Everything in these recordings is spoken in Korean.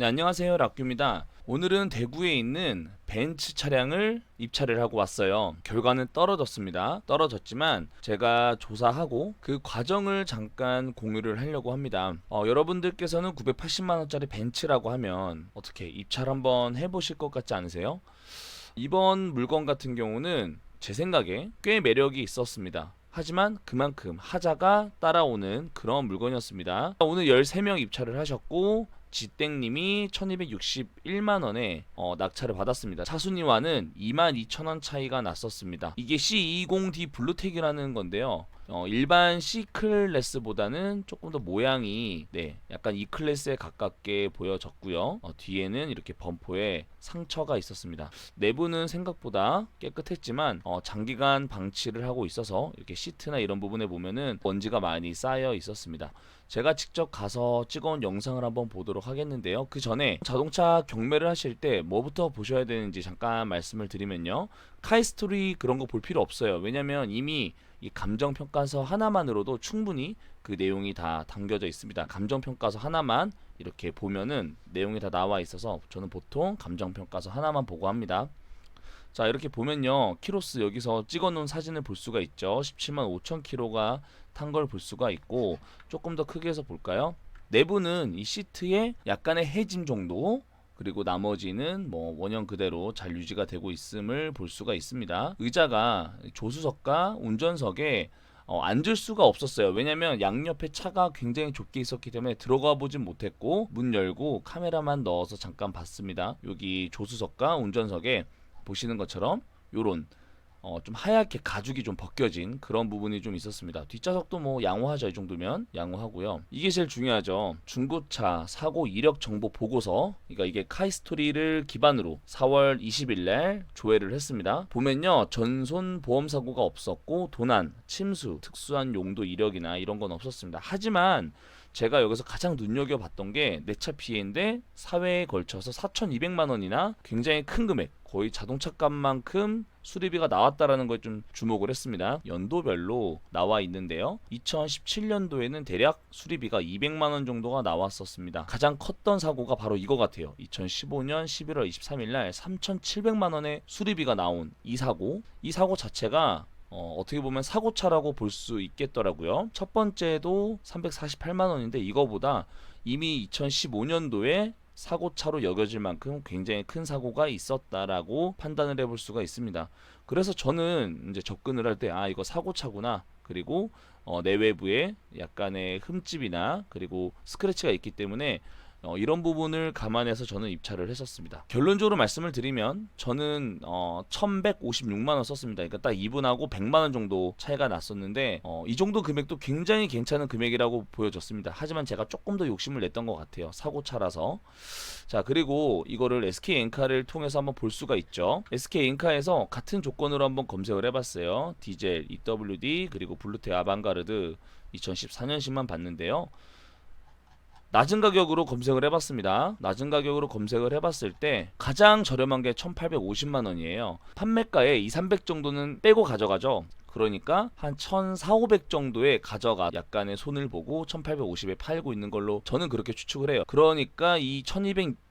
네, 안녕하세요. 락규입니다. 오늘은 대구에 있는 벤츠 차량을 입찰을 하고 왔어요. 결과는 떨어졌습니다. 떨어졌지만 제가 조사하고 그 과정을 잠깐 공유를 하려고 합니다. 어, 여러분들께서는 980만원짜리 벤츠라고 하면 어떻게 입찰 한번 해보실 것 같지 않으세요? 이번 물건 같은 경우는 제 생각에 꽤 매력이 있었습니다. 하지만 그만큼 하자가 따라오는 그런 물건이었습니다. 오늘 13명 입찰을 하셨고 지땡님이 1261만원에 어, 낙찰을 받았습니다. 차순위와는 22,000원 차이가 났었습니다. 이게 C20D 블루텍이라는 건데요. 어, 일반 C 클래스보다는 조금 더 모양이 네, 약간 E 클래스에 가깝게 보여졌고요. 어, 뒤에는 이렇게 범퍼에 상처가 있었습니다. 내부는 생각보다 깨끗했지만 어, 장기간 방치를 하고 있어서 이렇게 시트나 이런 부분에 보면은 먼지가 많이 쌓여 있었습니다. 제가 직접 가서 찍어온 영상을 한번 보도록 하겠는데요. 그 전에 자동차 경매를 하실 때 뭐부터 보셔야 되는지 잠깐 말씀을 드리면요. 카이스토리 그런 거 볼 필요 없어요. 왜냐면 이미 이 감정 평가서 하나만으로도 충분히 그 내용이 다 담겨져 있습니다. 감정 평가서 하나만 이렇게 보면은 내용이 다 나와 있어서 저는 보통 감정 평가서 하나만 보고 합니다. 자 이렇게 보면요 키로스 여기서 찍어놓은 사진을 볼 수가 있죠 17만 5천 킬로가 탄 걸 볼 수가 있고 조금 더 크게 해서 볼까요 내부는 이 시트에 약간의 해짐 정도 그리고 나머지는 뭐 원형 그대로 잘 유지가 되고 있음을 볼 수가 있습니다 의자가 조수석과 운전석에 어, 앉을 수가 없었어요. 왜냐면 양옆에 차가 굉장히 좁게 있었기 때문에 들어가 보진 못했고 문 열고 카메라만 넣어서 잠깐 봤습니다. 여기 조수석과 운전석에 보시는 것처럼 요런 어, 좀 하얗게 가죽이 좀 벗겨진 그런 부분이 좀 있었습니다. 뒷좌석도 뭐 양호하죠. 이 정도면 양호하고요. 이게 제일 중요하죠. 중고차 사고 이력 정보 보고서 그러니까 이게 카이스토리를 기반으로 4월 20일 날 조회를 했습니다. 보면요. 전손 보험 사고가 없었고 도난, 침수, 특수한 용도 이력이나 이런 건 없었습니다. 하지만 제가 여기서 가장 눈여겨봤던 게 내 차 피해인데 사회에 걸쳐서 4,200만 원이나 굉장히 큰 금액 거의 자동차 값만큼 수리비가 나왔다라는 거에 좀 주목을 했습니다. 연도별로 나와 있는데요. 2017년도에는 대략 수리비가 200만 원 정도가 나왔었습니다. 가장 컸던 사고가 바로 이거 같아요. 2015년 11월 23일 날 3,700만 원의 수리비가 나온 이 사고. 이 사고 자체가 어, 어떻게 보면 사고차라고 볼 수 있겠더라고요. 첫 번째도 348만 원인데 이거보다 이미 2015년도에 사고차로 여겨질 만큼 굉장히 큰 사고가 있었다라고 판단을 해볼 수가 있습니다. 그래서 저는 이제 접근을 할 때 아 이거 사고차구나 그리고 어, 내외부에 약간의 흠집이나 그리고 스크래치가 있기 때문에 어, 이런 부분을 감안해서 저는 입찰을 했었습니다. 결론적으로 말씀을 드리면 저는 어, 1,156만 원 썼습니다. 그러니까 딱 2분하고 100만 원 정도 차이가 났었는데 어, 이 정도 금액도 굉장히 괜찮은 금액이라고 보여졌습니다. 하지만 제가 조금 더 욕심을 냈던 것 같아요. 사고 차라서. 자 그리고 이거를 SK 엔카를 통해서 한번 볼 수가 있죠. SK 엔카에서 같은 조건으로 한번 검색을 해봤어요. 디젤, EWD 그리고 블루테 아방가르드 2014년식만 봤는데요. 낮은 가격으로 검색을 해봤습니다. 낮은 가격으로 검색을 해봤을 때 가장 저렴한 게 1,850만 원이에요. 판매가에 2, 300 정도는 빼고 가져가죠. 그러니까 한 1,400, 500 정도에 가져가 약간의 손을 보고 1,850에 팔고 있는 걸로 저는 그렇게 추측을 해요. 그러니까 이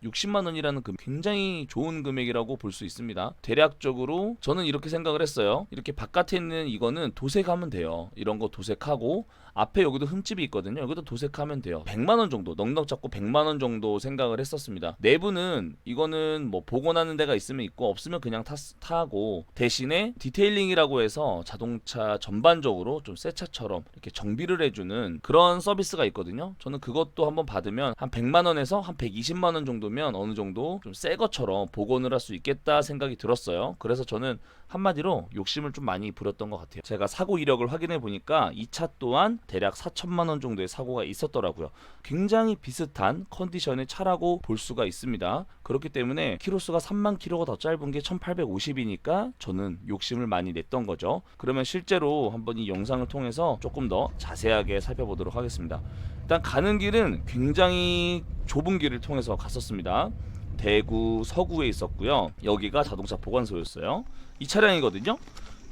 1,260만 원이라는 금 굉장히 좋은 금액이라고 볼 수 있습니다. 대략적으로 저는 이렇게 생각을 했어요. 이렇게 바깥에 있는 이거는 도색하면 돼요. 이런 거 도색하고 앞에 여기도 흠집이 있거든요. 여기도 도색하면 돼요. 100만 원 정도, 넉넉 잡고 100만 원 정도 생각을 했었습니다. 내부는 이거는 뭐 복원하는 데가 있으면 있고 없으면 그냥 타, 타고 대신에 디테일링이라고 해서 자동차 전반적으로 좀 새 차처럼 이렇게 정비를 해주는 그런 서비스가 있거든요. 저는 그것도 한번 받으면 한 100만 원에서 한 120만 원 정도면 어느 정도 좀 새 것처럼 복원을 할 수 있겠다 생각이 들었어요. 그래서 저는 한마디로 욕심을 좀 많이 부렸던 것 같아요. 제가 사고 이력을 확인해 보니까 이 차 또한 대략 4천만 원 정도의 사고가 있었더라고요. 굉장히 비슷한 컨디션의 차라고 볼 수가 있습니다. 그렇기 때문에 키로수가 3만 킬로가 더 짧은 게 1850이니까 저는 욕심을 많이 냈던 거죠. 그러면 실제로 한번 이 영상을 통해서 조금 더 자세하게 살펴보도록 하겠습니다. 일단 가는 길은 굉장히 좁은 길을 통해서 갔었습니다. 대구 서구에 있었고요. 여기가 자동차 보관소였어요. 이 차량이거든요.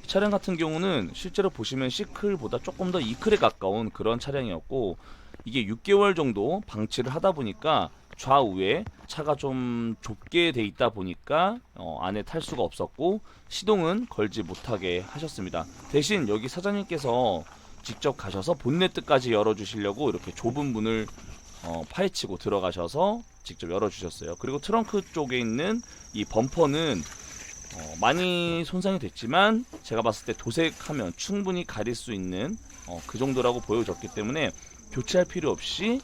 이 차량 같은 경우는 실제로 보시면 시클보다 조금 더 이클에 가까운 그런 차량이었고 이게 6개월 정도 방치를 하다 보니까 좌우에 차가 좀 좁게 돼 있다 보니까 어, 안에 탈 수가 없었고 시동은 걸지 못하게 하셨습니다. 대신 여기 사장님께서 직접 가셔서 본네트까지 열어주시려고 이렇게 좁은 문을 어, 파헤치고 들어가셔서 직접 열어주셨어요. 그리고 트렁크 쪽에 있는 이 범퍼는 어, 많이 손상이 됐지만 제가 봤을 때 도색하면 충분히 가릴 수 있는 어, 그 정도라고 보여졌기 때문에 교체할 필요 없이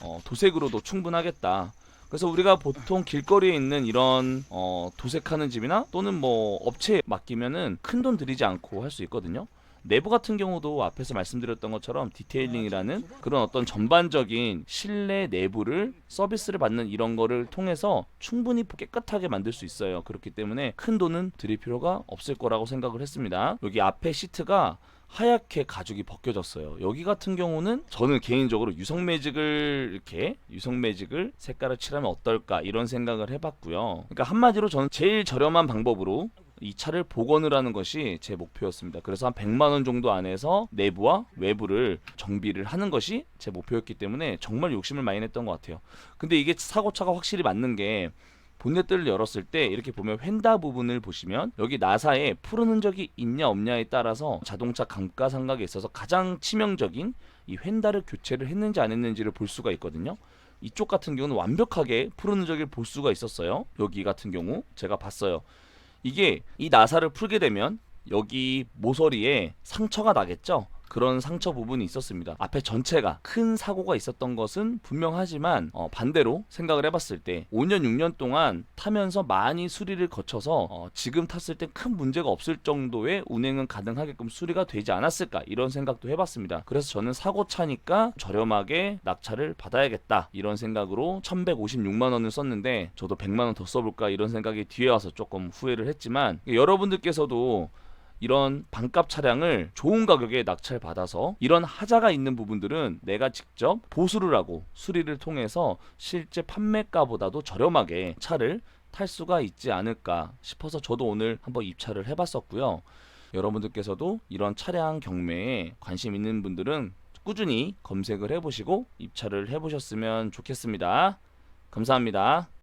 어, 도색으로도 충분하겠다. 그래서 우리가 보통 길거리에 있는 이런 어, 도색하는 집이나 또는 뭐 업체에 맡기면은 큰 돈 들이지 않고 할 수 있거든요. 내부 같은 경우도 앞에서 말씀드렸던 것처럼 디테일링이라는 그런 어떤 전반적인 실내 내부를 서비스를 받는 이런 거를 통해서 충분히 깨끗하게 만들 수 있어요. 그렇기 때문에 큰 돈은 들일 필요가 없을 거라고 생각을 했습니다. 여기 앞에 시트가 하얗게 가죽이 벗겨졌어요. 여기 같은 경우는 저는 개인적으로 유성 매직을 이렇게 유성 매직을 색깔을 칠하면 어떨까 이런 생각을 해봤고요. 그러니까 한마디로 저는 제일 저렴한 방법으로 이 차를 복원을 하는 것이 제 목표였습니다. 그래서 한 100만 원 정도 안에서 내부와 외부를 정비를 하는 것이 제 목표였기 때문에 정말 욕심을 많이 냈던 것 같아요. 근데 이게 사고차가 확실히 맞는 게 본넷들을 열었을 때 이렇게 보면 휀다 부분을 보시면 여기 나사에 푸른 흔적이 있냐 없냐에 따라서 자동차 감가상각에 있어서 가장 치명적인 이 휀다를 교체를 했는지 안 했는지를 볼 수가 있거든요. 이쪽 같은 경우는 완벽하게 푸른 흔적을 볼 수가 있었어요. 여기 같은 경우 제가 봤어요. 이게 이 나사를 풀게 되면 여기 모서리에 상처가 나겠죠. 그런 상처 부분이 있었습니다. 앞에 전체가 큰 사고가 있었던 것은 분명하지만 어, 반대로 생각을 해봤을 때 5년 6년 동안 타면서 많이 수리를 거쳐서 어, 지금 탔을 때 큰 문제가 없을 정도의 운행은 가능하게끔 수리가 되지 않았을까 이런 생각도 해봤습니다. 그래서 저는 사고 차니까 저렴하게 낙찰을 받아야겠다 이런 생각으로 1,156만 원을 썼는데 저도 100만 원 더 써볼까 이런 생각이 뒤에 와서 조금 후회를 했지만 여러분들께서도 이런 반값 차량을 좋은 가격에 낙찰 받아서 이런 하자가 있는 부분들은 내가 직접 보수를 하고 수리를 통해서 실제 판매가보다도 저렴하게 차를 탈 수가 있지 않을까 싶어서 저도 오늘 한번 입찰을 해봤었고요. 여러분들께서도 이런 차량 경매에 관심 있는 분들은 꾸준히 검색을 해보시고 입찰을 해보셨으면 좋겠습니다. 감사합니다.